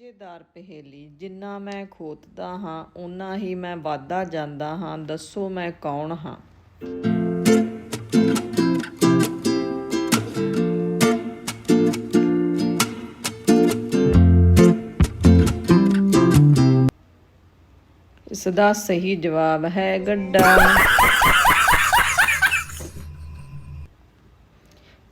ਮਜ਼ੇਦਾਰ ਪਹੇਲੀ, ਜਿੰਨਾ ਮੈਂ ਖੋਤਦਾ ਹਾਂ, ਓਨਾ ਹੀ ਮੈਂ ਵਾਧਾ ਜਾਂਦਾ ਹਾਂ, ਦੱਸੋ ਮੈਂ ਕੌਣ ਹਾਂ? ਇਸ ਦਾ ਸਹੀ ਜਵਾਬ ਹੈ ਗੱਡਾ।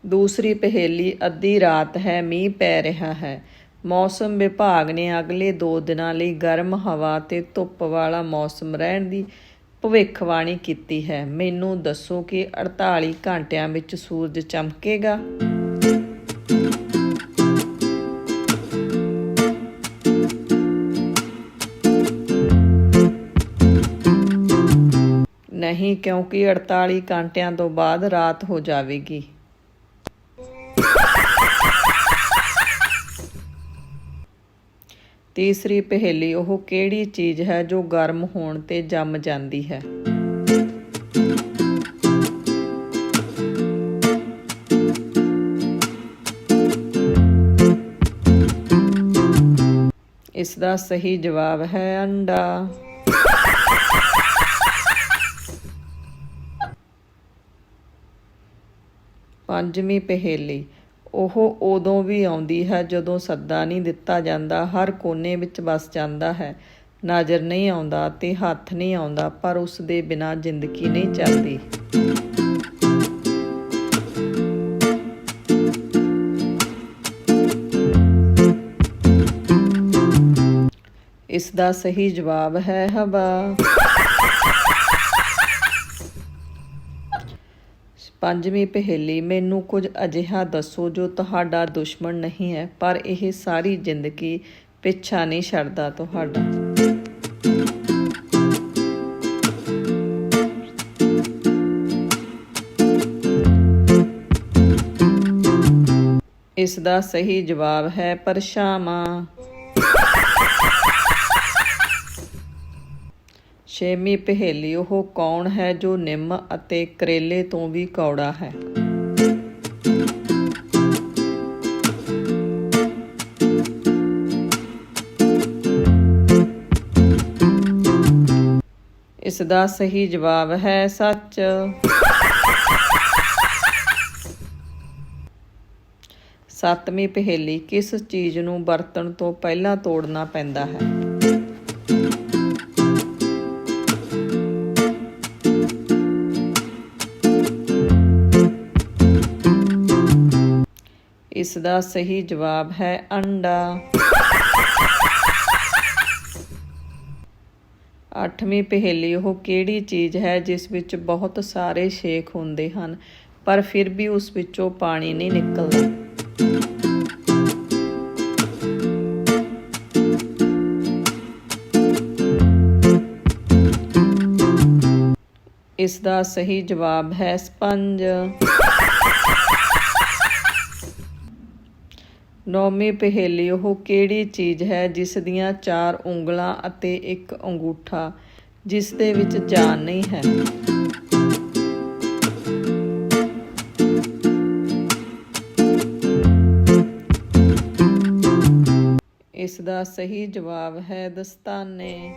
ਦੂਸਰੀ ਪਹੇਲੀ, ਅੱਧੀ ਰਾਤ ਹੈ, ਮੀਂਹ ਪੈ ਰਿਹਾ ਹੈ। ਮੌਸਮ ਵਿਭਾਗ ਨੇ ਅਗਲੇ 2 ਦਿਨਾਂ ਲਈ ਗਰਮ ਹਵਾ ਤੇ ਧੁੱਪ ਵਾਲਾ ਮੌਸਮ ਰਹਿਣ ਦੀ ਭਵਿੱਖਬਾਣੀ ਕੀਤੀ ਹੈ। ਮੈਨੂੰ ਦੱਸੋ ਕਿ 48 ਘੰਟਿਆਂ ਵਿੱਚ ਸੂਰਜ ਚਮਕੇਗਾ? ਨਹੀਂ, ਕਿਉਂਕਿ 48 ਘੰਟਿਆਂ ਤੋਂ ਬਾਅਦ ਰਾਤ ਹੋ ਜਾਵੇਗੀ। ਤੀਸਰੀ ਪਹੇਲੀ ਉਹ ਕਿਹੜੀ ਚੀਜ਼ ਹੈ ਜੋ ਗਰਮ ਹੋਣ ਤੇ ਜੰਮ ਜਾਂਦੀ ਹੈ? ਇਸ ਦਾ ਸਹੀ ਜਵਾਬ ਹੈ ਅੰਡਾ। ਪੰਜਵੀਂ ਪਹੇਲੀ ਉਹ ਉਦੋਂ ਵੀ ਆਉਂਦੀ ਹੈ ਜਦੋਂ ਸੱਦਾ ਨਹੀਂ ਦਿੱਤਾ ਜਾਂਦਾ। ਹਰ ਕੋਨੇ ਵਿੱਚ ਵਸ ਜਾਂਦਾ ਹੈ। ਨਜ਼ਰ ਨਹੀਂ ਆਉਂਦਾ ਤੇ ਹੱਥ ਨਹੀਂ ਆਉਂਦਾ, ਪਰ ਉਸ ਦੇ ਬਿਨਾਂ ਜ਼ਿੰਦਗੀ ਨਹੀਂ ਚੱਲਦੀ। ਇਸ ਦਾ ਸਹੀ ਜਵਾਬ ਹੈ ਹਵਾ। ਪੰਜਵੀਂ ਪਹੇਲੀ, ਮੈਨੂੰ ਕੁਝ ਅਜਿਹਾ ਦੱਸੋ ਜੋ ਤੁਹਾਡਾ ਦੁਸ਼ਮਣ ਨਹੀਂ ਹੈ, ਪਰ ਇਹ ਸਾਰੀ ਜ਼ਿੰਦਗੀ ਪਿੱਛਾ ਨਹੀਂ ਛੱਡਦਾ ਤੁਹਾਡਾ। ਇਸ ਦਾ ਸਹੀ ਜਵਾਬ ਹੈ ਪਰਛਾਵਾਂ ਛੇਵੀਂ ਪਹੇਲੀ ਉਹ ਕੌਣ ਹੈ ਜੋ ਨਿੰਮ ਅਤੇ ਕਰੇਲੇ ਤੋਂ ਵੀ ਕੌੜਾ ਹੈ? ਇਸ ਦਾ ਸਹੀ ਜਵਾਬ ਹੈ ਸੱਚ। ਸੱਤਵੀਂ ਪਹੇਲੀ ਕਿਸ ਚੀਜ਼ ਨੂੰ ਵਰਤਣ ਤੋਂ ਪਹਿਲਾਂ ਤੋੜਨਾ ਪੈਂਦਾ ਹੈ? ਇਸ ਦਾ ਸਹੀ ਜਵਾਬ ਹੈ ਅੰਡਾ। ਅੱਠਵੀਂ ਪਹੇਲੀ ਉਹ ਕਿਹੜੀ ਚੀਜ਼ ਹੈ ਜਿਸ ਵਿੱਚ ਬਹੁਤ ਸਾਰੇ ਛੇਕ ਹੁੰਦੇ ਹਨ, ਪਰ ਫਿਰ ਵੀ ਉਸ ਵਿੱਚੋਂ ਪਾਣੀ ਨਹੀਂ ਨਿਕਲਦਾ? ਇਸ ਦਾ ਸਹੀ ਜਵਾਬ ਹੈ ਸਪੰਜ। ਨੌਵੀਂ ਪਹੇਲੀ ਉਹ ਕਿਹੜੀ ਚੀਜ਼ ਹੈ ਜਿਸ ਦੀਆਂ ਚਾਰ ਉਂਗਲਾਂ ਅਤੇ ਇੱਕ ਅੰਗੂਠਾ, ਜਿਸ ਦੇ ਵਿੱਚ ਜਾਨ ਨਹੀਂ ਹੈ? ਇਸ ਦਾ ਸਹੀ ਜਵਾਬ ਹੈ ਦਸਤਾਨੇ।